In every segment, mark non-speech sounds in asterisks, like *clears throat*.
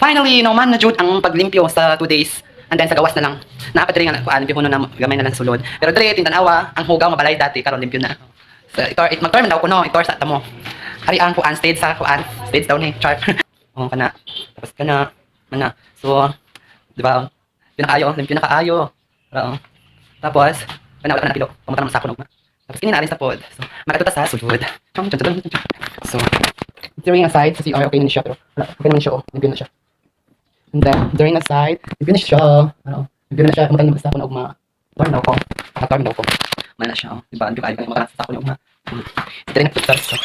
Finally, no man na jud ang paglimpyo sa 2 days. And then sa gawas na lang. Naapadiri nga kuan kuno na gamay na lang sulod. Pero dire tintanawa ang hugaw mabalay dati karon limpyo na. So itor it magtor man daw kuno itor sa tamo. Hari ang kuan stage sa kuan stage daw ni chart. *laughs* oh kana. Tapos kana mana. So di ba? Pinakaayo, limpyo na kaayo. Oo. Tapos kana wala ka na pilo. Pumunta naman sa kuno. Tapos kini na rin sa pod. So makatuta sa sulod. So during aside sa CR okay na siya pero okay naman siya oh. Limpyo na siya. And then, during the side, limpyo na siya. Ano, limpyo na siya. Kumunta naman sa ako na ugma. Torn daw ko. Nakatorn daw ko. Mana siya. Oh. Diba, limpyo kayo kayo makarasa sa ako na ugma. Hmm. Ito rin nagputar so.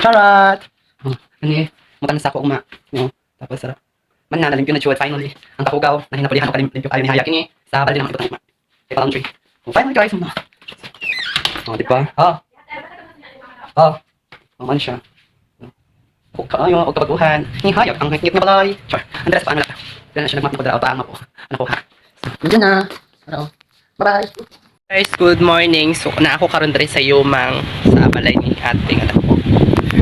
Charot! Oh, ano eh. Na sa ako ugma. No. Tapos, sarap. Man na, nalimpyo na siya finally. Ang kapugaw, na hinapulihan ko kalimpyo kayo ni Haya. Kini, sa balde naman ipot ng ugma. Kay laundry. Oh, finally guys, ano. Oh, di ba? Oh. Oh. Oh, man siya. Huwag kayo, huwag kabaguhan. Ni hayag, ang hingit na balay. Char, Andres, paano lang? Diyan na siya nagmap na paano po. Ano po ha? Nandiyan na. Ano? Bye-bye. Guys, good morning. So, na ako karon diri sa Yumang sa balay ni ating anak ko.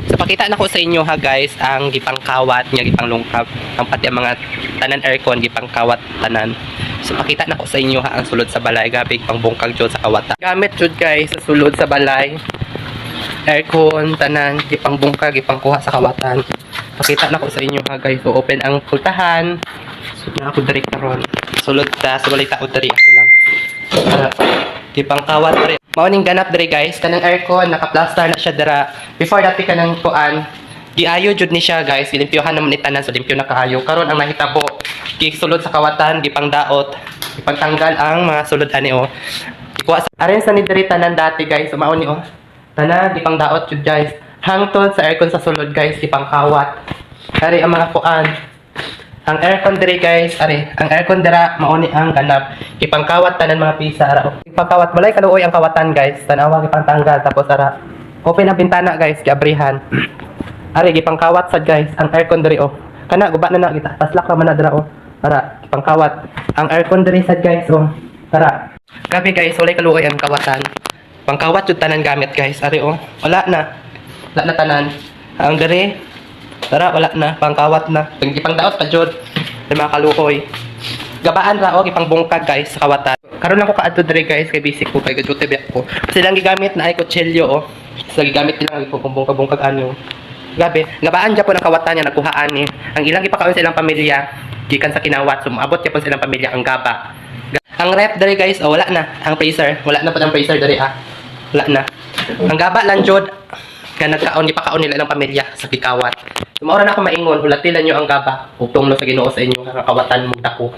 So, pakita na ko sa inyo ha guys, ang gipang kawat niya, gipang lungkab. Ang pati ang mga tanan aircon, gipang kawat tanan. So, pakita na ko sa inyo ha, ang sulod sa balay. Gabi, pang bungkag jud sa kawata. Gamit jud guys, sa sulod sa balay. Aircon, tanan, gipang bungkag, gipang kuha sa kawatan. Pakita na ko sa inyo ha guys. So, open ang pultahan. So, na ako diri karon. Sulod ta, sa balay taod diri ako lang. Para di pang kawat rin. Mauning ganap diri guys, kanang aircon naka-plaster na siya dira. Before dati kanang kuan, giayo jud ni siya guys, gilimpyohan naman ni tanan so limpyo na kaayo. Karon ang nahitabo, gisulod sa kawatan, gipang daot, gipang tanggal ang mga sulod ani oh. Ikuha sa arin sa ni diri tanan dati guys, so mao ni oh. Tanan gipang daot jud guys. Hangtod sa aircon sa sulod guys, gipang kawat. Kari ang mga kuan, ang aircon diri guys, ari, ang aircon dira mauni ang ganap. Ipangkawat tanan mga pisa ara. oh. Ipangkawat balay kaluoy ang kawatan guys. Tanawa gipang tanggal tapos ara. Open ang bintana guys, giabrihan. *clears throat* Ari gipangkawat sad guys, ang aircon diri oh. Kana guba na na kita. Taslak ra man na dira oh. Ara, ipangkawat. Ang aircon diri sad guys oh. Tara. Grabe guys, walay kaluoy ang kawatan. Pangkawat jud tanan gamit guys. Ari oh. Wala na. Wala na tanan. Ang diri Tara, wala na. Pangkawat na. Pang ipangdaot pa jud. May mga kalukoy. Gabaan ra og ipang bungkag guys sa kawatan. Karon lang ko kaadto dire guys kay basic ko kay gadyote biyak ko. Kasi lang gigamit na ay kutsilyo oh. Sa gigamit lang ko kung bungkag-bungkag ano. Gabi, gabaan japon ang kawatan niya nakuhaan ni. Ang ilang gipakaon sa ilang pamilya gikan sa kinawat so maabot japon sa ilang pamilya ang gaba. Ga- Ang rep dere guys, oh wala na. Ang freezer, wala na pa ang freezer dere ah. Wala na. Ang gaba lang jud nga nagkaon gipakaon nila ng pamilya sa gikawat. Sumaura na ako maingon, hulatilan nyo ang gaba. Uptong no sa Ginoo sa inyo nga kawatan mong dako.